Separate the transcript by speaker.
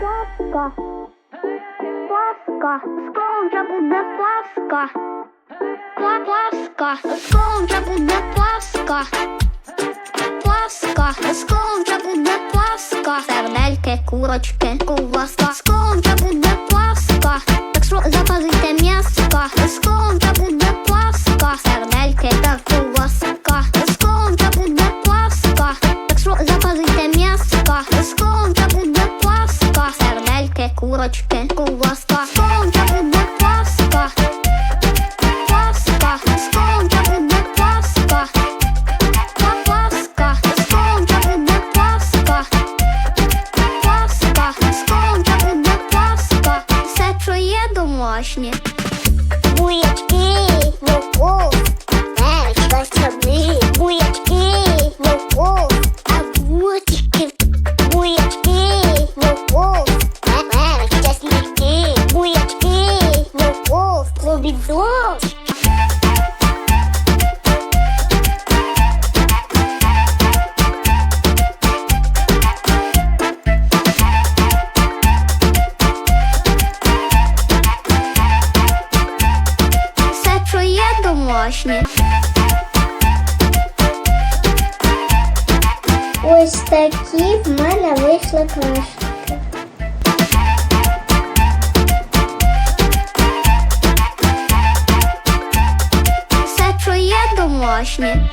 Speaker 1: Паска. Паска. Скоро вже буде Паска. Пла- Паска. Скоро вже буде Паска. Паска. Скоро вже буде Паска. Сердельки, курочки, куласка. Скоро вже буде Паска. Курочки, ковбаска. Скоро вже буде Паска. Паска. Вже буде Паска. Па- Паска. Вже буде Паска. Паска. Вже буде Паска. Все, що є домашнє.
Speaker 2: Буячки, морков, помідор.
Speaker 1: Все, що є домашнє.
Speaker 2: Ось такі в мене вийшли крашки.
Speaker 1: właśnie.